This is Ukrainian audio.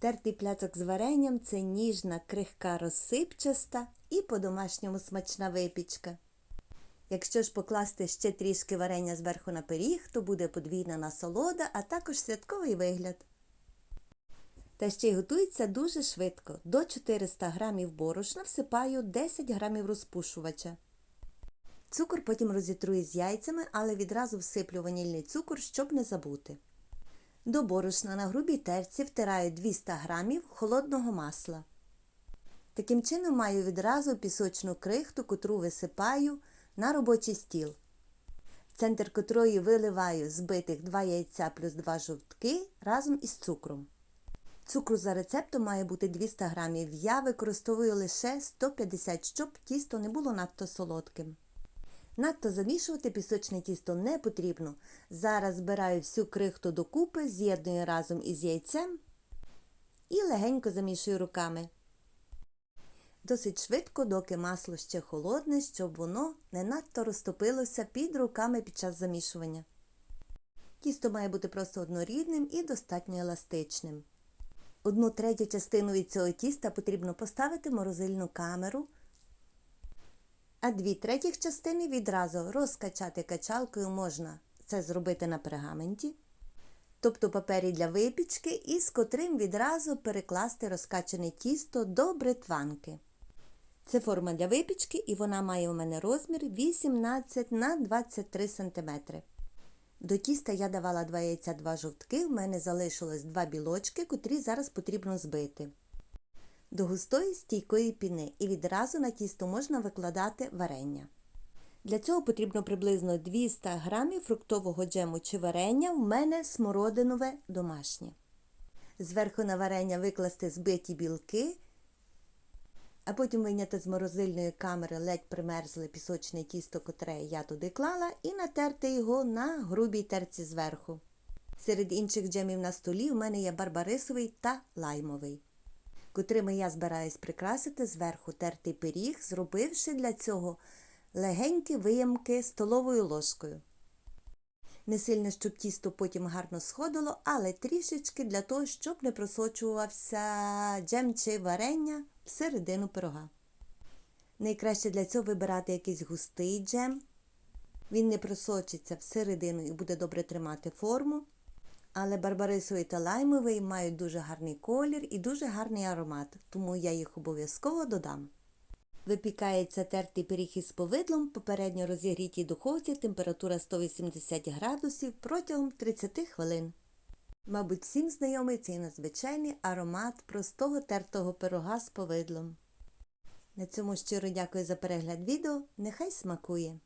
Тертий пляцок з варенням це ніжна, крихка, розсипчаста і по-домашньому смачна випічка. Якщо ж покласти ще трішки варення зверху на пиріг, то буде подвійна насолода, а також святковий вигляд. Та ще й готується дуже швидко. До 400 грамів борошна всипаю 10 грамів розпушувача. Цукор потім розітрую з яйцями, але відразу всиплю ванільний цукор, щоб не забути. До борошна на грубій терці втираю 200 грамів холодного масла. Таким чином маю відразу пісочну крихту, котру висипаю на робочий стіл, в центр котрої виливаю збитих 2 яйця плюс 2 жовтки разом із цукром. Цукру за рецептом має бути 200 грамів. Я використовую лише 150, щоб тісто не було надто солодким. Надто замішувати пісочне тісто не потрібно. Зараз збираю всю крихту докупи, з'єдную разом із яйцем і легенько замішую руками. Досить швидко, доки масло ще холодне, щоб воно не надто розтопилося під руками під час замішування. Тісто має бути просто однорідним і достатньо еластичним. Одну третю частину від цього тіста потрібно поставити в морозильну камеру, а дві третіх частини відразу розкачати качалкою можна це зробити на пергаменті, тобто папері для випічки, і з котрим відразу перекласти розкачане тісто до бритванки. Це форма для випічки і вона має у мене розмір 18 на 23 см. До тіста я давала 2 яйця, 2 жовтки, в мене залишилось 2 білочки, котрі зараз потрібно збити. До густої стійкої піни і відразу на тісто можна викладати варення. Для цього потрібно приблизно 200 г фруктового джему чи варення, в мене смородинове домашнє. Зверху на варення викласти збиті білки, а потім вийняти з морозильної камери ледь примерзле пісочне тісто, котре я туди клала, і натерти його на грубій терці зверху. Серед інших джемів на столі в мене є барбарисовий та лаймовий, котрими я збираюсь прикрасити зверху тертий пиріг, зробивши для цього легенькі виямки столовою ложкою. Не сильно, щоб тісто потім гарно сходило, але трішечки для того, щоб не просочувався джем чи варення всередину пирога. Найкраще для цього вибирати якийсь густий джем. Він не просочиться всередину і буде добре тримати форму. Але барбарисовий та лаймовий мають дуже гарний колір і дуже гарний аромат, тому я їх обов'язково додам. Випікається тертий пиріг із повидлом, попередньо розігрітій духовці, температура 180 градусів протягом 30 хвилин. Мабуть, всім знайомий цей надзвичайний аромат простого тертого пирога з повидлом. На цьому щиро дякую за перегляд відео. Нехай смакує!